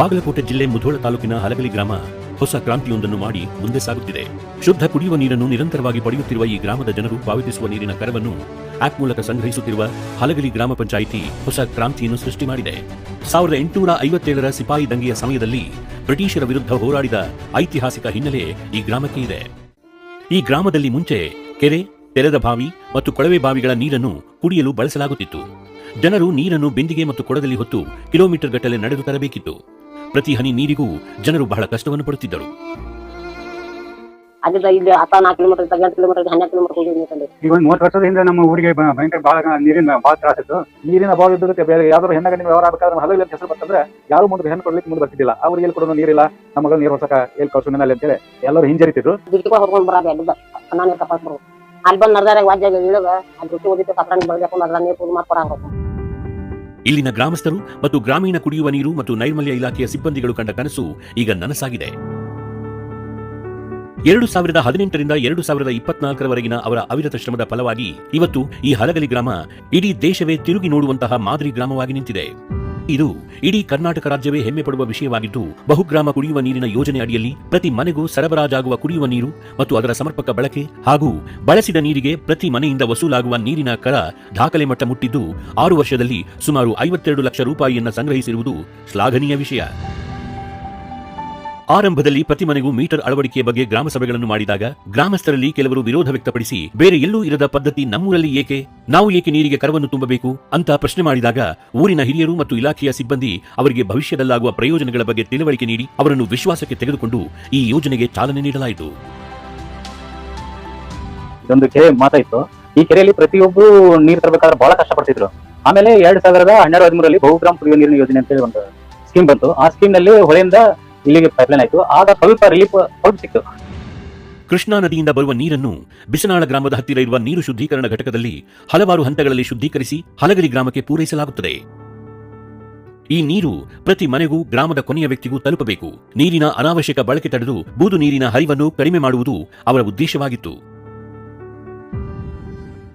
ಬಾಗಲಕೋಟೆ ಜಿಲ್ಲೆ ಮುಧೋಳ ತಾಲೂಕಿನ ಹಲಗಲಿ ಗ್ರಾಮ ಹೊಸ ಕ್ರಾಂತಿಯೊಂದನ್ನು ಮಾಡಿ ಮುಂದೆ ಸಾಗುತ್ತಿದೆ. ಶುದ್ಧ ಕುಡಿಯುವ ನೀರನ್ನು ನಿರಂತರವಾಗಿ ಪಡೆಯುತ್ತಿರುವ ಈ ಗ್ರಾಮದ ಜನರು ಪಾವತಿಸುವ ನೀರಿನ ಕರವನ್ನು ಆಪ್ ಮೂಲಕ ಸಂಗ್ರಹಿಸುತ್ತಿರುವ ಹಲಗಲಿ ಗ್ರಾಮ ಪಂಚಾಯಿತಿ ಹೊಸ ಕ್ರಾಂತಿಯನ್ನು ಸೃಷ್ಟಿ ಮಾಡಿದೆ. ಸಾವಿರದ ಎಂಟುನೂರ ಐವತ್ತೇಳರ ಸಿಪಾಯಿ ದಂಗೆಯ ಸಮಯದಲ್ಲಿ ಬ್ರಿಟಿಷರ ವಿರುದ್ಧ ಹೋರಾಡಿದ ಐತಿಹಾಸಿಕ ಹಿನ್ನೆಲೆ ಈ ಗ್ರಾಮಕ್ಕೆ ಇದೆ. ಈ ಗ್ರಾಮದಲ್ಲಿ ಮುಂಚೆ ಕೆರೆ, ತೆರೆದ ಬಾವಿ ಮತ್ತು ಕೊಳವೆ ಬಾವಿಗಳ ನೀರನ್ನು ಕುಡಿಯಲು ಬಳಸಲಾಗುತ್ತಿತ್ತು. ಜನರು ನೀರನ್ನು ಬಿಂದಿಗೆ ಮತ್ತು ಕೊಡದಲ್ಲಿ ಹೊತ್ತು ಕಿಲೋಮೀಟರ್ ಗಟ್ಟಲೆ ನಡೆದು ತರಬೇಕಿತ್ತು. ಪ್ರತಿ ಹನಿ ನೀರಿಗೂ ಜನರು ಬಹಳ ಕಷ್ಟವನ್ನು ಪಡುತ್ತಿದ್ದರು. ಅಲ್ಲಿಂದ ಇಲ್ಲಿ ಹತ್ತ ನಾಲ್ಕು ಕಿಲೋಮೀಟರ್ ಎಂಟು ಕಿಲೋಮೀಟರ್ ಹನ್ನೆರಡು ಕಿಲೋಮೀಟರ್ ಹೋಗಿ ನೀರಲ್ಲಿ ಈಗ ಒಂದು ಮೂವತ್ತು ವರ್ಷದ ನಮ್ಮ ಊರಿಗೆ ಬ- ಭಯಂಕರ ಬಹಳ ನೀರಿನ ಬಹಳ ತ್ರಾಸ ಇತ್ತು. ನೀರಿನ ಅಭಾವ ಇದ್ದದಕ್ಕೆ ಬೇರೆ ಯಾವ್ದಾದ್ರು ವ್ಯವಹಾರ ಆಗಬೇಕಾದ್ರೆ ಹಲವು ಹೆಸರು ಬರ್ತಂದ್ರೆ ಯಾರು ಮುಂದೆ ಹೆಣ್ಣು ಕೊಡ್ಲಿಕ್ಕೆ ಮುಂದೆ ಬರ್ತಿದ್ದಿಲ್ಲ. ಅವ್ರಿಗೆ ಎಲ್ಲಿ ಕೊಡೋದು ನೀರಿಲ್ಲ ನಮ್ಮ ಮಗಳು ನೀರು ಹೊಸಕ ಎಲ್ಲಿ ಅಂತೇಳಿ ಎಲ್ಲರೂ ಹಿಂಜರಿತಿದ್ರು. ದುಡ್ಡಿಗೆ ಹೊರ್ಕೊಂಡ್ ಬರೋದು ಅಲ್ಲಿಂದ. ನಾನು ತಪಾಸ್ ಬರೋದು ಅಲ್ಲಿ ಬಂದು ನಡ್ದಾಗ ವಾಜ್ಯಾಗ ಇಳಿದ ಅಲ್ಲಿ ದುಡ್ಡು ಓದಿತ್ತು ಕಪ್ರಾಣಿ ಬೆಳಗ್ಗೆ ಅದ್ರ ನೀರು ಇಲ್ಲಿನ ಗ್ರಾಮಸ್ಥರು ಮತ್ತು ಗ್ರಾಮೀಣ ಕುಡಿಯುವ ನೀರು ಮತ್ತು ನೈರ್ಮಲ್ಯ ಇಲಾಖೆಯ ಸಿಬ್ಬಂದಿಗಳು ಕಂಡ ಕನಸು ಈಗ ನನಸಾಗಿದೆ. ಎರಡು ಸಾವಿರದ ಹದಿನೆಂಟರಿಂದ ಎರಡು ಸಾವಿರದ ಇಪ್ಪತ್ನಾಲ್ಕರವರೆಗಿನ ಅವರ ಅವಿರತ ಶ್ರಮದ ಫಲವಾಗಿ ಇವತ್ತು ಈ ಹಲಗಲಿ ಗ್ರಾಮ ಇಡೀ ದೇಶವೇ ತಿರುಗಿ ನೋಡುವಂತಹ ಮಾದರಿ ಗ್ರಾಮವಾಗಿ ನಿಂತಿದೆ. ಇದು ಇಡೀ ಕರ್ನಾಟಕ ರಾಜ್ಯವೇ ಹೆಮ್ಮೆ ಪಡುವ ವಿಷಯವಾಗಿದ್ದು, ಬಹುಗ್ರಾಮ ಕುಡಿಯುವ ನೀರಿನ ಯೋಜನೆ ಅಡಿಯಲ್ಲಿ ಪ್ರತಿ ಮನೆಗೂ ಸರಬರಾಜಾಗುವ ಕುಡಿಯುವ ನೀರು ಮತ್ತು ಅದರ ಸಮರ್ಪಕ ಬಳಕೆ ಹಾಗೂ ಬಳಸಿದ ನೀರಿಗೆ ಪ್ರತಿ ಮನೆಯಿಂದ ವಸೂಲಾಗುವ ನೀರಿನ ಕರ ದಾಖಲೆ ಮಟ್ಟ ಮುಟ್ಟಿದ್ದು, ಆರು ವರ್ಷದಲ್ಲಿ ಸುಮಾರು ಐವತ್ತೆರಡು ಲಕ್ಷ ರೂಪಾಯಿಯನ್ನು ಸಂಗ್ರಹಿಸಿರುವುದು ಶ್ಲಾಘನೀಯ ವಿಷಯ. ಆರಂಭದಲ್ಲಿ ಪ್ರತಿ ಮನೆಗೂ ಮೀಟರ್ ಅಳವಡಿಕೆ ಬಗ್ಗೆ ಗ್ರಾಮ ಸಭೆಗಳನ್ನು ಮಾಡಿದಾಗ ಗ್ರಾಮಸ್ಥರಲ್ಲಿ ಕೆಲವರು ವಿರೋಧ ವ್ಯಕ್ತಪಡಿಸಿ, ಬೇರೆ ಎಲ್ಲೂ ಇರದ ಪದ್ಧತಿ ನಮ್ಮೂರಲ್ಲಿ ಏಕೆ? ನಾವು ಏಕೆ ನೀರಿಗೆ ಕರವನ್ನು ತುಂಬಬೇಕು? ಅಂತ ಪ್ರಶ್ನೆ ಮಾಡಿದಾಗ, ಊರಿನ ಹಿರಿಯರು ಮತ್ತು ಇಲಾಖೆಯ ಸಿಬ್ಬಂದಿ ಅವರಿಗೆ ಭವಿಷ್ಯದಲ್ಲಾಗುವ ಪ್ರಯೋಜನಗಳ ಬಗ್ಗೆ ತಿಳುವಳಿಕೆ ನೀಡಿ ಅವರನ್ನು ವಿಶ್ವಾಸಕ್ಕೆ ತೆಗೆದುಕೊಂಡು ಈ ಯೋಜನೆಗೆ ಚಾಲನೆ ನೀಡಲಾಯಿತು. ಇದೊಂದು ಕೆರೆ ಮಾತಾಯಿತು. ಈ ಕೆರೆಯಲ್ಲಿ ಪ್ರತಿಯೊಬ್ಬರು ನೀರು ತರಬೇಕಾದ್ರೆ ಬಹಳ ಕಷ್ಟ ಪಡ್ತಿದ್ರು ಆಮೇಲೆ ಎರಡ್ ಸಾವಿರದ ಹನ್ನೆರಡು ಹದಿಮೂರಲ್ಲಿ ಬಹುಗ್ರಾಮ ಕುಡಿಯುವ ನೀರಿನ ಯೋಜನೆ ಅಂತೇಳಿ ಒಂದು ಸ್ಕೀಮ್ ಬಂತು. ಆ ಸ್ಕೀಮ್ನಲ್ಲಿ ಹೊಳೆಯಿಂದ ಇಲ್ಲಿಗೆ ಪೈಪ್ಲೈನ್ ಆಯ್ತು. ಆಗ ಸ್ವಲ್ಪ ರಿಲೀಫ್ ಸ್ವಲ್ಪ ಸಿಕ್ತು. ಕೃಷ್ಣಾ ನದಿಯಿಂದ ಬರುವ ನೀರನ್ನು ಬಿಸನಾಳ ಗ್ರಾಮದ ಹತ್ತಿರ ಇರುವ ನೀರು ಶುದ್ಧೀಕರಣ ಘಟಕದಲ್ಲಿ ಹಲವಾರು ಹಂತಗಳಲ್ಲಿ ಶುದ್ಧೀಕರಿಸಿ ಹಲಗಲಿ ಗ್ರಾಮಕ್ಕೆ ಪೂರೈಸಲಾಗುತ್ತದೆ. ಈ ನೀರು ಪ್ರತಿ ಮನೆಗೂ, ಗ್ರಾಮದ ಕೊನೆಯ ವ್ಯಕ್ತಿಗೂ ತಲುಪಬೇಕು. ನೀರಿನ ಅನಾವಶ್ಯಕ ಬಳಕೆ ತಡೆದು ಬೂದು ನೀರಿನ ಹರಿವನ್ನು ಕಡಿಮೆ ಮಾಡುವುದು ಅವರ ಉದ್ದೇಶವಾಗಿತ್ತು.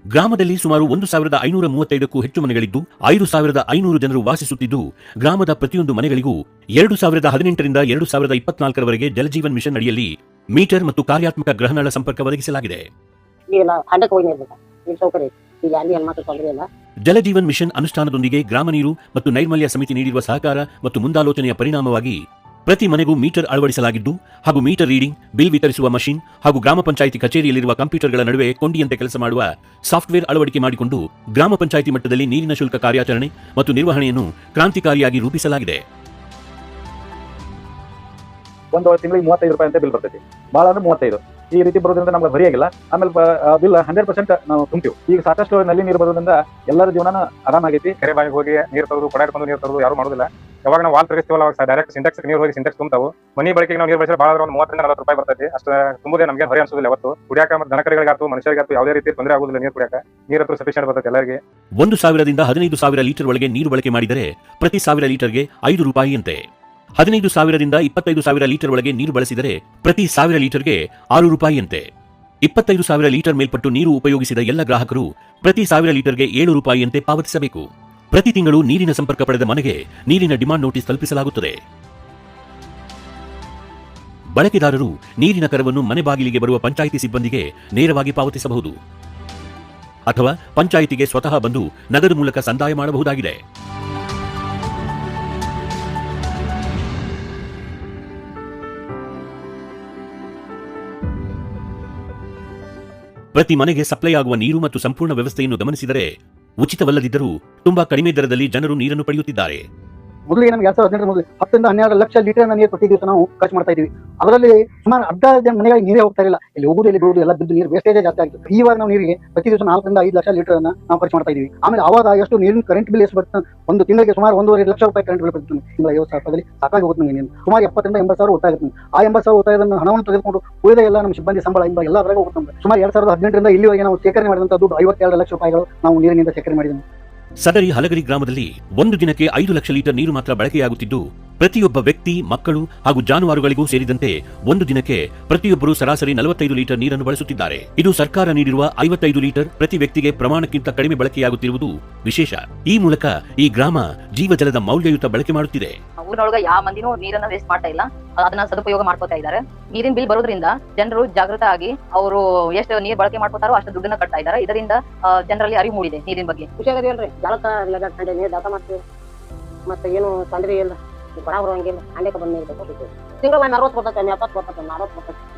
ಗ್ರಾಮದಲ್ಲಿ ಸುಮಾರು ಒಂದು ಸಾವಿರದ ಐನೂರ ಮೂವತ್ತೈದಕ್ಕೂ ಹೆಚ್ಚು ಮನೆಗಳಿದ್ದು ಐದು ಸಾವಿರದ ಐನೂರು ಜನರು ವಾಸಿಸುತ್ತಿದ್ದು ಗ್ರಾಮದ ಪ್ರತಿಯೊಂದು ಮನೆಗಳಿಗೂ ಎರಡು ಸಾವಿರದ ಹದಿನೆಂಟರಿಂದ ಎರಡು ಸಾವಿರದ ಇಪ್ಪತ್ನಾಲ್ಕರವರೆಗೆ ಜಲಜೀವನ್ ಮಿಷನ್ ಅಡಿಯಲ್ಲಿ ಮೀಟರ್ ಮತ್ತು ಕಾರ್ಯಾತ್ಮಕ ಗ್ರಹನಾಳ ಸಂಪರ್ಕ ಒದಗಿಸಲಾಗಿದೆ. ಜಲಜೀವನ್ ಮಿಷನ್ ಅನುಷ್ಠಾನದೊಂದಿಗೆ ಗ್ರಾಮ ನೀರು ಮತ್ತು ನೈರ್ಮಲ್ಯ ಸಮಿತಿ ನೀಡಿರುವ ಸಹಕಾರ ಮತ್ತು ಮುಂದಾಲೋಚನೆಯ ಪರಿಣಾಮವಾಗಿ ಪ್ರತಿ ಮನೆಗೂ ಮೀಟರ್ ಅಳವಡಿಸಲಾಗಿದ್ದು ಹಾಗೂ ಮೀಟರ್ ರೀಡಿಂಗ್ ಬಿಲ್ ವಿತರಿಸುವ ಮಷಿನ್ ಹಾಗೂ ಗ್ರಾಮ ಪಂಚಾಯಿತಿ ಕಚೇರಿಯಲ್ಲಿರುವ ಕಂಪ್ಯೂಟರ್ಗಳ ನಡುವೆ ಕೊಂಡಿಯಂತೆ ಕೆಲಸ ಮಾಡುವ ಸಾಫ್ಟ್ವೇರ್ ಅಳವಡಿಕೆ ಮಾಡಿಕೊಂಡು ಗ್ರಾಮ ಪಂಚಾಯಿತಿ ಮಟ್ಟದಲ್ಲಿ ನೀರಿನ ಶುಲ್ಕ ಕಾರ್ಯಾಚರಣೆ ಮತ್ತು ನಿರ್ವಹಣೆಯನ್ನು ಕ್ರಾಂತಿಕಾರಿಯಾಗಿ ರೂಪಿಸಲಾಗಿದೆ. ಒಂದು ತಿಂಗಳಿಗೆ ಮೂವತ್ತೈದು ರೂಪಾಯಿ ಅಂತ ಬಿಲ್ ಬರ್ತೈತಿ. ಬಹಳ ಅಂದ್ರೆ ಮೂವತ್ತೈದು. ಈ ರೀತಿ ಬರೋದ್ರಿಂದ ನಮ್ಗೆ ಬರಿಯಾಗಿಲ್ಲ ಆಮೇಲೆ ಬಿಲ್ ಹಂಡ್ರೆಡ್ ಪರ್ಸೆಂಟ್ ನಾವು ತುಂಬ್ತೀವಿ. ಈಗ ಸಾಕಷ್ಟು ನಲ್ಲಿ ನೀರು ಬರೋದ್ರಿಂದ ಎಲ್ಲರ ಜೀವನ ಆರಾಮಾಗೈತಿ. ಕೆರೆ ಬಾಯಿಗೆ ಹೋಗಿ ನೀರು ತರೋದು ಕೊಡಾಡ್ಕೊಂಡು ನೀರು ತರೋದು ಯಾರು ಮಾಡೋದಿಲ್ಲ. ಯಾವಾಗ ನಾವು ವಾಲ್ ತಿರುಗಿಸ್ತೀವಲ್ಲ, ಅವಾಗ ಡೈರೆಕ್ಟ್ ಸಿಂಟೆಕ್ಸ್ ನೀರು ಹೋಗಿ ಸಿಂಟೆಕ್ಸ್ ತುಂಬ್ತಾವು. ಮನಿ ಬಳಕೆಗೆ ನಾವು ನೀರು ಬಳಸಿದ್ರೆ ಭಾಳ ಒಂದು ಮೂವತ್ತರಿಂದ ನಲವತ್ತು ರೂಪಾಯಿ ಬರ್ತದೆ ಅಷ್ಟು ತುಂಬುದೇ ನಮಗೆ ಹೊರೆ ಅನ್ಸೋದಿಲ್ಲ ಯಾವತ್ತು. ಕುಡಿಯಾಕ ಮತ್ತು ದನಕರಿಗಳಿಗಾತು ಮನುಷ್ಯರಿಗಾತು ಯಾವುದೇ ರೀತಿ ತೊಂದರೆ ಆಗುದಿಲ್ಲ ನೀರು ಕುಡಿಯಾಕ. ನೀರು ಹತ್ರ ಸಫಿಷಿಯಂಟ್ ಬರ್ತದೆ ಎಲ್ಲರಿಗೆ. ಒಂದು ಸಾವಿರದಿಂದ ಹದಿನೈದು ಸಾವಿರ ಲೀಟರ್ ಒಳಗೆ ನೀರು ಬಳಕೆ ಮಾಡಿದರೆ ಪ್ರತಿ ಸಾವಿರ ಲೀಟರ್ಗೆ ಐದು ರೂಪಾಯಿಯಂತೆ ಹದಿನೈದು ಸಾವಿರದಿಂದ ಇಪ್ಪತ್ತೈದು ಸಾವಿರ ಲೀಟರ್ ಒಳಗೆ ನೀರು ಬಳಸಿದರೆ ಪ್ರತಿ ಸಾವಿರ ಲೀಟರ್ಗೆ ಆರು ರೂಪಾಯಿಯಂತೆ ಇಪ್ಪತ್ತೈದು ಸಾವಿರ ಲೀಟರ್ ಮೇಲ್ಪಟ್ಟು ನೀರು ಉಪಯೋಗಿಸಿದ ಎಲ್ಲ ಗ್ರಾಹಕರು ಪ್ರತಿ ಸಾವಿರ ಲೀಟರ್ಗೆ ಏಳು ರೂಪಾಯಿಯಂತೆ ಪಾವತಿಸಬೇಕು. ಪ್ರತಿ ತಿಂಗಳು ನೀರಿನ ಸಂಪರ್ಕ ಪಡೆದ ಮನೆಗೆ ನೀರಿನ ಡಿಮಾಂಡ್ ನೋಟಿಸ್ ತಲುಪಿಸಲಾಗುತ್ತದೆ. ಬಳಕೆದಾರರು ನೀರಿನ ಕರವನ್ನು ಮನೆ ಬಾಗಿಲಿಗೆ ಬರುವ ಪಂಚಾಯಿತಿ ಸಿಬ್ಬಂದಿಗೆ ನೇರವಾಗಿ ಪಾವತಿಸಬಹುದು. ಅಥವಾ ಪಂಚಾಯಿತಿಗೆ ಸ್ವತಃ ಬಂದು ನಗದು ಮೂಲಕ ಸಂದಾಯ ಮಾಡಬಹುದಾಗಿದೆ. ಪ್ರತಿ ಮನೆಗೆ ಸಪ್ಲೈ ಆಗುವ ನೀರು ಮತ್ತು ಸಂಪೂರ್ಣ ವ್ಯವಸ್ಥೆಯನ್ನು ಗಮನಿಸಿದರೆ ಉಚಿತವಲ್ಲದಿದ್ದರೂ ತುಂಬಾ ಕಡಿಮೆ ದರದಲ್ಲಿ ಜನರು ನೀರನ್ನು ಪಡೆಯುತ್ತಿದ್ದಾರೆ. ಮೊದಲಿಗೆ ನಮ್ಗೆ ಎರಡ್ ಸಾವಿರದ ಮೊದಲು ಹತ್ತರಿಂದ ಹನ್ನೆರಡು ಲಕ್ಷ ಲೀಟರ್ ನೀರು ಪ್ರತಿ ದಿವಸ ನಾವು ಖರ್ಚು ಮಾಡ್ತಾ ಇದೀವಿ ಅದರಲ್ಲಿ ಸುಮಾರು ಅರ್ಧ ಮನೆಗಳಿಗೆ ನೀರೇ ಹೋಗ್ತಾ ಇಲ್ಲ ಇಲ್ಲಿ ಹೋಗುದು ಇಲ್ಲಿ ಬೀಳುದು ಎಲ್ಲ ಬಿದ್ದು ನೀರು ವೇಸ್ಟೇಜ್ ಜಾಸ್ತಿ ಆಗ್ತದೆ ವಾರ ನಾವು ನೀರಿಗೆ ಪ್ರತಿ ದಿವಸ ನಾಲ್ಕರಿಂದ ಐದು ಲಕ್ಷ ಲೀಟರ್ ಅನ್ನ ನಾವು ಖರ್ಚು ಮಾಡ್ತಾ ಇದೀವಿ ಆಮೇಲೆ ಅವಾಗ ಎಷ್ಟು ನೀರಿನ ಕರೆಂಟ್ ಬಿಲ್ ಎಷ್ಟು ಬರ್ತದೆ ಒಂದು ತಿಂಗಳಿಗೆ ಸುಮಾರು ಒಂದೂವರೆ ಲಕ್ಷ ರೂಪಾಯಿ ಕರೆಂಟ್ ಬಿಲ್ ಬರ್ತದೆ ತಿಂಗಳ ಐವತ್ತು ಸಾವಿರ ರೂಪಾಯಿ ಸಾಕಾಗಿ ಹೋಗುತ್ತೆ ನೀರು. ಸುಮಾರು ಎಪ್ಪತ್ತರಿಂದ ಎಂಬತ್ತು ಸಾವಿರ ಗೊತ್ತಾಗುತ್ತೆ ಆ ಎಂಬತ್ತು ಸಾವಿರ ಉಳಿತಾಯದ ಹಣವನ್ನು ತೆಗೆದುಕೊಂಡು ಉಳಿದ ಎಲ್ಲ ನಮ್ಮ ಸಿಬ್ಬಂದಿ ಸಂಬಳ ಇಂಬ ಎಲ್ಲ ಅದರಾಗ ಹೋಗುತ್ತೆ ಸುಮಾರು ಎರಡು ಸಾವಿರದ ಹದಿನೆಂಟರಿಂದ ಇಲ್ಲಿವರೆಗೆ ನಾವು ಶೇಖರಣೆ ಮಾಡಿದಂತ ದುಡ್ಡು ಐವತ್ತೆರಡು ಲಕ್ಷ ರೂಪಾಯಿಗಳು ನಾವು ನೀರಿನಿಂದ ಶೇಖರಣೆ ಮಾಡಿದ್ದೀವಿ. ಸದರಿ ಹಲಗರಿ ಗ್ರಾಮದಲ್ಲಿ ಒಂದು ದಿನಕ್ಕೆ ಐದು ಲಕ್ಷ ಲೀಟರ್ ನೀರು ಮಾತ್ರ ಬಳಕೆಯಾಗುತ್ತಿದ್ದು ಪ್ರತಿಯೊಬ್ಬ ವ್ಯಕ್ತಿ ಮಕ್ಕಳು ಹಾಗೂ ಜಾನುವಾರುಗಳಿಗೂ ಸೇರಿದಂತೆ ಒಂದು ದಿನಕ್ಕೆ ಪ್ರತಿಯೊಬ್ಬರು ಸರಾಸರಿ ನಲವತ್ತೈದು ಲೀಟರ್ ನೀರನ್ನು ಬಳಸುತ್ತಿದ್ದಾರೆ. ಇದು ಸರ್ಕಾರ ನೀಡಿರುವ ಐವತ್ತೈದು ಲೀಟರ್ ಪ್ರತಿ ವ್ಯಕ್ತಿಗೆ ಪ್ರಮಾಣಕ್ಕಿಂತ ಕಡಿಮೆ ಬಳಕೆಯಾಗುತ್ತಿರುವುದು ವಿಶೇಷ. ಈ ಮೂಲಕ ಈ ಗ್ರಾಮ ಜೀವಜಲದ ಮೌಲ್ಯಯುತ ಬಳಕೆ ಮಾಡುತ್ತಿದೆ. ಊರಿನೊಳಗ ಯಾವ ಮಂದಿನೂ ನೀರನ್ನ ವೇಸ್ಟ್ ಮಾಡ್ತಾ ಇಲ್ಲ. ಅದನ್ನ ಸದುಪಯೋಗ ಮಾಡ್ಕೋತಾ ಇದ್ದಾರೆ. ನೀರಿನ ಬಿಲ್ ಬರೋದ್ರಿಂದ ಜನರು ಜಾಗೃತ ಆಗಿ ಅವರು ಎಷ್ಟು ನೀರು ಬಳಕೆ ಮಾಡ್ಕೋತಾರೋ ಅಷ್ಟು ದುಡ್ಡನ್ನ ಕಟ್ತಾ ಇದ್ದಾರೆ. ಇದರಿಂದ ಜನರಲ್ಲಿ ಅರಿವು ಮೂಡಿದೆ ನೀರಿನ ಬಗ್ಗೆ. ಖುಷಿ ಆಗದೇನ್ರಿ ಜಲಕ ನೀರು ಮಾಡ್ತೀವಿ? ಮತ್ತೆ ಏನು ತೊಂದರೆ ಇಲ್ಲ.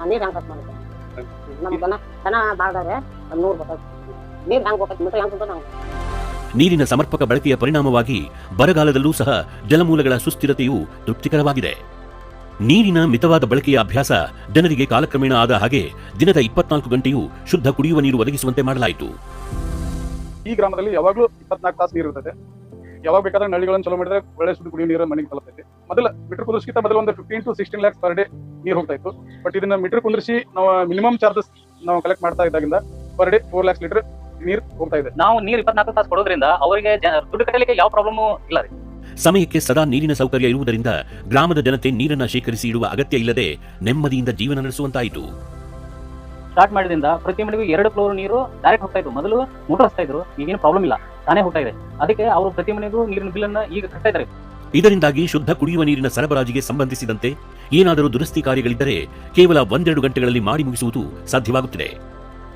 ನೀರು ಎಪ್ಪತ್ತು ನಮ್ಮ ದನ ಬಾಳ್ದಾರೆ ನೂರು ಬರ್ತೈತೆ ನೀರು ನೀರಿನ ಸಮರ್ಪಕ ಬಳಕೆಯ ಪರಿಣಾಮವಾಗಿ ಬರಗಾಲದಲ್ಲೂ ಸಹ ಜಲಮೂಲಗಳ ಸುಸ್ಥಿರತೆಯು ತೃಪ್ತಿಕರವಾಗಿದೆ. ನೀರಿನ ಮಿತವಾದ ಬಳಕೆಯ ಅಭ್ಯಾಸ ಜನರಿಗೆ ಕಾಲಕ್ರಮೇಣ ಆದ ಹಾಗೆ ದಿನದ ಇಪ್ಪತ್ನಾಲ್ಕು ಗಂಟೆಯೂ ಶುದ್ಧ ಕುಡಿಯುವ ನೀರು ಒದಗಿಸುವಂತೆ ಮಾಡಲಾಯಿತು. ಈ ಗ್ರಾಮದಲ್ಲಿ ಯಾವಾಗಲೂ ಇಪ್ಪತ್ನಾಲ್ಕು ತಾಸು ನೀರು ಇರ್ತೈತೆ ಯಾವಾಗ ಬೇಕಾದ್ರೆ ನಳಿಗಳನ್ನು ಚಲೋ ಮಾಡಿದ್ರೆ ಒಳ್ಳೆ ಶುದ್ಧ ಕುಡಿಯೋ ನೀರು ಮನೆಗೆ ತಲುಪೈತೆ ಮೊದಲ ಮೀಟರ್ ಕುದಿಸ್ಕಿಂತ ಮೊದಲು ಒಂದು fifteen to sixteen lakhs per day ನೀರು ಹೋಗ್ತಾ ಇತ್ತು. ಬಟ್ ಇದನ್ನ ಮೀಟರ್ ಕುಂದಿರಿಸಿ ನಾವು ಮಿನಿಮಮ್ ಚಾರ್ಜಸ್ ನಾವು ಕಲೆಕ್ಟ್ ಮಾಡ್ತಾ ಇದ್ದಾಗಿಂದ per day four lakhs litre ನೀರು ಹೋಗ್ತಾ ಇದೆ. ನಾವು ನೀರು ಇಪ್ಪತ್ನಾಲ್ಕು ತಾಸು ಕೊಡೋದ್ರಿಂದ ಅವರಿಗೆ ದುಡ್ಡು ಕಟ್ಟಲಿಕ್ಕೆ ಯಾವ ಪ್ರಾಬ್ಲಮ್ ಇಲ್ಲ ರೀ. ಸಮಯಕ್ಕೆ ಸದಾ ನೀರಿನ ಸೌಕರ್ಯ ಇರುವುದರಿಂದ ಗ್ರಾಮದ ಜನತೆ ನೀರನ್ನ ಶೇಖರಿಸಿ ಇಡುವ ಅಗತ್ಯ ಇಲ್ಲದೆ ನೆಮ್ಮದಿಯಿಂದ ಜೀವನ ನಡೆಸುವಂತಾಯಿತು. ಸ್ಟಾರ್ಟ್ ಮಾಡಿದ್ರಿಂದ ಪ್ರತಿ ಮನೆಗೂ ಎರಡು ಫ್ಲೋರ್ ನೀರು ಡೈರೆಕ್ಟ್ ಹೋಗ್ತಾ ಇದ್ರು. ಮೊದಲು ಮೋಟರ್ ಹಚ್ತಾ ಇದ್ರು, ಈಗೇನು ಪ್ರಾಬ್ಲಮ್ ಇಲ್ಲ. ತಾನೇ ಹೋಗ್ತಾ ಇದೆ. ಅದಕ್ಕೆ ಅವರು ಪ್ರತಿ ಮನೆಗೂ ನೀರಿನ ಬಿಲ್ ಅನ್ನ ಈಗ ಕಟ್ತಾ ಇದ್ದಾರೆ. ಇದರಿಂದಾಗಿ ಶುದ್ಧ ಕುಡಿಯುವ ನೀರಿನ ಸರಬರಾಜಿಗೆ ಸಂಬಂಧಿಸಿದಂತೆ ಏನಾದರೂ ದುರಸ್ತಿ ಕಾರ್ಯಗಳಿದ್ದರೆ ಕೇವಲ ಒಂದೆರಡು ಗಂಟೆಗಳಲ್ಲಿ ಮಾಡಿ ಮುಗಿಸುವುದು ಸಾಧ್ಯವಾಗುತ್ತಿದೆ.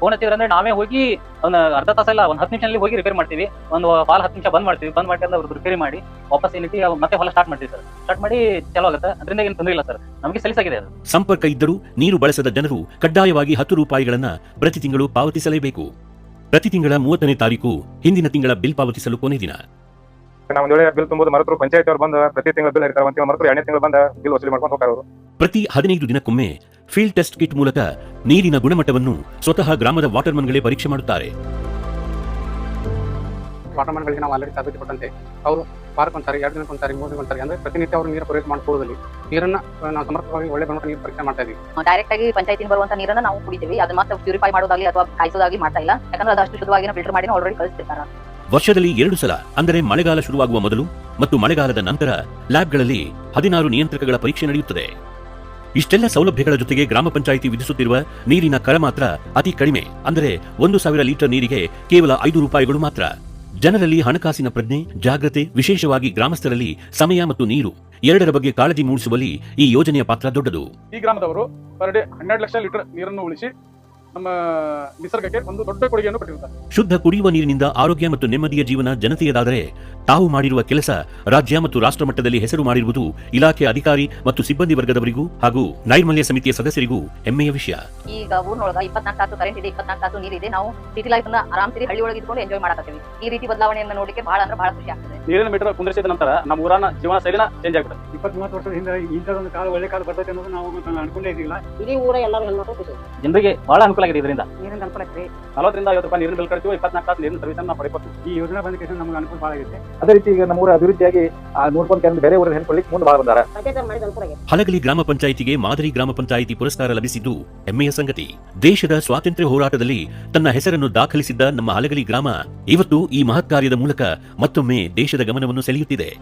ಫೋನ್ ಹಚ್ಚಿದ್ರೆ ಅಂದ್ರೆ ನಾವೇ ಹೋಗಿ ಒಂದು ಅರ್ಧ ತಾಸಲ್ಲ ಒಂದು ಹತ್ತು ನಿಮಿಷದಲ್ಲಿ ಹೋಗಿ ರಿಪೇರ್ ಮಾಡ್ತೀವಿ. ಒಂದು ಫಾಲ್ ಹತ್ತು ನಿಮಿಷ ಬಂದ್ ಮಾಡ್ತೀವಿ. ಬಂದ್ ಮಾಡ್ಕೊಂಡು ಅವ್ರದ್ದು ರಿಪೇರಿ ಮಾಡಿ ವಾಪಸ್ ಏನಿಟ್ಟು ಮತ್ತೆ ಹೊಲ ಸ್ಟಾರ್ಟ್ ಮಾಡ್ತೀವಿ ಸರ್ ಸ್ಟಾರ್ಟ್ ಮಾಡಿ ಚಲೋ ಆಗುತ್ತೆ. ಅದರಿಂದ ಏನು ತೊಂದರೆ ಇಲ್ಲ ಸರ್ ನಮಗೆ ಸಲೀಸಾಗಿದೆ ಅದು. ಸಂಪರ್ಕ ಇದ್ದರೂ ನೀರು ಬಳಸದ ಜನರು ಕಡ್ಡಾಯವಾಗಿ ಹತ್ತು ರೂಪಾಯಿಗಳನ್ನ ಪ್ರತಿ ತಿಂಗಳು ಪಾವತಿಸಲೇಬೇಕು. ಪ್ರತಿ ತಿಂಗಳ ಮೂವತ್ತನೇ ತಾರೀಕು ಹಿಂದಿನ ತಿಂಗಳ ಬಿಲ್ ಪಾವತಿಸಲು ಕೊನೆ ದಿನ. ನಾವು ಒಂದ್ ವೇಳೆ ಬಿಲ್ ತುಂಬೋದು ಮರೆತರು ಪಂಚಾಯತ್ ಅವ್ರು ಬಂದು ಪ್ರತಿ ತಿಂಗಳ ಬಿಲ್ ಇರ್ತಾರೆ ಒಂದು ಮರೆತರು ಎರಡನೇ ತಿಂಗಳು ಬಂದ ಬಿಲ್ ವಸೂಲಿ ಮಾಡ್ಕೊಂಡು ಹೋಗ್ತಾರೆ ಅವರು. ಪ್ರತಿ ಹದಿನೈದು ದಿನಕ್ಕೊಮ್ಮೆ ಫೀಲ್ಡ್ ಟೆಸ್ಟ್ ಕಿಟ್ ಮೂಲಕ ನೀರಿನ ಗುಣಮಟ್ಟವನ್ನು ಸ್ವತಃ ಗ್ರಾಮದ ವಾಟರ್ಮನ್ಗಳೇ ಪರೀಕ್ಷೆ ಮಾಡುತ್ತಾರೆ. ವಾಟರ್ಮನ್ಗಳಿಗೆ ನಾವು ಆಲ್ರೆಡಿ ತರಬೇತಿ ಕೊಟ್ಟಂತೆ. ಅವರು ವಾರಕ್ಕೆ ಒಂದ್ಸಾರಿ ಎರಡು ದಿನಕ್ಕೆ ಒಂದ್ಸಾರಿ ಮೂರು ದಿನಕ್ಕೆ ಒಂದ್ಸಾರಿ ಅಂದ್ರೆ ಪ್ರತಿನಿತ್ಯ ಅವರು ನೀರು ಪೂರೈಕೆ ಮಾಡ್ಕೊಳ್ಳೋದಲ್ಲಿ ನೀರನ್ನ ನಾವು ಸಮರ್ಥವಾಗಿ ಒಳ್ಳೆ ಗುಣಮಟ್ಟ ನೀರು ಪರೀಕ್ಷೆ ಮಾಡ್ತಾ ಇದೀವಿ. ಡೈರೆಕ್ಟ್ ಆಗಿ ಪಂಚಾಯತಿನ ಬರುವಂತ ನೀರನ್ನ ನಾವು ಕುಡಿತೀವಿ. ಅದನ್ನ ಮಾತ್ರ ಪ್ಯೂರಿಫೈ ಮಾಡೋದಾಗ್ಲಿ ಅಥವಾ ಕಾಯಿಸೋದಾಗ್ಲಿ ಮಾಡ್ತಾ ಇಲ್ಲ. ಯಾಕಂದ್ರೆ ಅದು ಅಷ್ಟು ಶುದ್ಧವಾಗಿ ಫಿಲ್ಟರ್ ಮಾಡಿ ಆಲ್ರೆಡಿ ಕಳಿಸ್ತಿರ್ತಾರೆ. ವರ್ಷದಲ್ಲಿ ಎರಡು ಸಲ ಅಂದರೆ ಮಳೆಗಾಲ ಶುರುವಾಗುವ ಮೊದಲು ಮತ್ತು ಮಳೆಗಾಲದ ನಂತರ ಲ್ಯಾಬ್ಗಳಲ್ಲಿ ಹದಿನಾರು ನಿಯಂತ್ರಕಗಳ ಪರೀಕ್ಷೆ ನಡೆಯುತ್ತದೆ. ಇಷ್ಟೆಲ್ಲ ಸೌಲಭ್ಯಗಳ ಜೊತೆಗೆ ಗ್ರಾಮ ಪಂಚಾಯಿತಿ ವಿಧಿಸುತ್ತಿರುವ ನೀರಿನ ಕರ ಮಾತ್ರ ಅತಿ ಕಡಿಮೆ. ಅಂದರೆ ಒಂದು ಸಾವಿರ ಲೀಟರ್ ನೀರಿಗೆ ಕೇವಲ ಐದು ರೂಪಾಯಿಗಳು ಮಾತ್ರ. ಜನರಲ್ಲಿ ಹಣಕಾಸಿನ ಪ್ರಜ್ಞೆ ಜಾಗ್ರತೆ ವಿಶೇಷವಾಗಿ ಗ್ರಾಮಸ್ಥರಲ್ಲಿ ಸಮಯ ಮತ್ತು ನೀರು ಎರಡರ ಬಗ್ಗೆ ಕಾಳಜಿ ಮೂಡಿಸುವಲ್ಲಿ ಈ ಯೋಜನೆಯ ಪಾತ್ರ ದೊಡ್ಡದು. ಈ ಗ್ರಾಮದವರು ಪರ್ ಡೇ ಹನ್ನೆರಡು ಲಕ್ಷ ಲೀಟರ್ ನೀರನ್ನು ಉಳಿಸಿ ನಮ್ಮ ನಿಸರ್ಗಕ್ಕೆ ಒಂದು ದೊಡ್ಡ ಕೊಡುಗೆಯನ್ನು ಕೊಟ್ಟಿರುತ್ತಾರೆ. ಶುದ್ಧ ಕುಡಿಯುವ ನೀರಿನಿಂದ ಆರೋಗ್ಯ ಮತ್ತು ನೆಮ್ಮದಿಯ ಜೀವನ ಜನತೆಯದಾದರೆ ತಾವು ಮಾಡಿರುವ ಕೆಲಸ ರಾಜ್ಯ ಮತ್ತು ರಾಷ್ಟ್ರ ಮಟ್ಟದಲ್ಲಿ ಹೆಸರು ಮಾಡಿರುವುದು ಇಲಾಖೆ ಅಧಿಕಾರಿ ಮತ್ತು ಸಿಬ್ಬಂದಿ ವರ್ಗದವರಿಗೂ ಹಾಗೂ ನೈರ್ಮಲ್ಯ ಸಮಿತಿಯ ಸದಸ್ಯರಿಗೂ ಹೆಮ್ಮೆಯ ವಿಷಯ. ಈಗ ಊರ್ನೊಳಗ ಇಪ್ಪತ್ನಾಲ್ಕು ತಾಸು ಕರೆಂಟ್ ಇದೆ ಇಪ್ಪತ್ನಾಲ್ಕು ತಾಸು ನೀರಿದೆ ನಾವು ಸಿಟಿ ಲೈಫ್ ಆರಾಮ್ ಸಿರಿ ಹಳ್ಳಿ ಒಳಗೆ ಇದ್ಕೊಂಡು ಎಂಜಾಯ್ ಮಾಡಕತ್ತೀವಿ. ಈ ರೀತಿ ಬದಲಾವಣೆಯನ್ನು ನೋಡಲಿಕ್ಕೆ ಬಹಳ ಅಂದ್ರೆ ಬಹಳ ಖುಷಿ ಆಗ್ತದೆ. ನೀರಿನ ಮೀಟರ್ ಕುಂದಿರಿಸಿದ ನಂತರ ನಮ್ಮ ಊರನ ಜೀವನ ಶೈಲಿನ ಚೇಂಜ್ ಆಗ್ಬಿಡುತ್ತೆ. ಇಪ್ಪತ್ತ್ ಮೂವತ್ತು ವರ್ಷದ ಹಿಂದೆ ಇಂಥದೊಂದು ಕಾಲ ಒಳ್ಳೆ ಕಾಲ ಬರ್ತೈತೆ ಅನ್ನೋದು ನಾವು ಅನ್ಕೊಂಡೇ ಇದ್ದಿಲ್ಲ ಇಡೀ ಊರ ಎಲ್ಲರೂ ಹೆಣ್ಮಕ್ಳು ಖುಷಿ ಜನರಿಗೆ ಬಹಳ ಅನುಕೂಲ ಆಗಿದೆ ಇದರಿಂದ. ನೀರಿನ ಅನುಕೂಲ ಐತ್ರಿ ನಲವತ್ತರಿಂದ ಐವತ್ತು ರೂಪಾಯಿ ನೀರಿನ ಬಿಲ್ ಕಟ್ತೀವಿ ಇಪ್ಪತ್ನಾಲ್ಕು ತಾಸು ನೀರಿನ ಸರ್ವಿಸ್ ಅನ್ನ ಪಡಿಬೋದು ಈ ಯೋಜನೆ ಬಂದ ಕೇಸ ನಮ್ಗೆ ಅನುಕೂಲ ಬಹಳ ಆಗಿದೆ ಅದೇ ರೀತಿ ಈಗ ನಮ್ಮ ಊರ ಅಭಿವೃದ್ಧಿಯಾಗಿ ಆ, ನೋಡ್ಕೊಂಡು ಅಂದ್ರೆ ಬೇರೆ ಊರಲ್ಲಿ ಹೆಣ್ಕೊಳ್ಳಿಕ್ಕೆ ಮುಂದೆ ಬಹಳ ಬಂದಾರ. ಹಲಗಲಿ ಗ್ರಾಮ ಪಂಚಾಯಿತಿಗೆ ಮಾದರಿ ಗ್ರಾಮ ಪಂಚಾಯಿತಿ ಪುರಸ್ಕಾರ ಲಭಿಸಿದ್ದು ಹೆಮ್ಮೆಯ ಸಂಗತಿ. ದೇಶದ ಸ್ವಾತಂತ್ರ್ಯ ಹೋರಾಟದಲ್ಲಿ ತನ್ನ ಹೆಸರನ್ನು ದಾಖಲಿಸಿದ್ದ ನಮ್ಮ ಹಲಗಲಿ ಗ್ರಾಮ ಇವತ್ತು ಈ ಮಹತ್ ಕಾರ್ಯದ ಮೂಲಕ ಮತ್ತೊಮ್ಮೆ ದೇಶದ ಗಮನವನ್ನು ಸೆಳೆಯುತ್ತಿದೆ.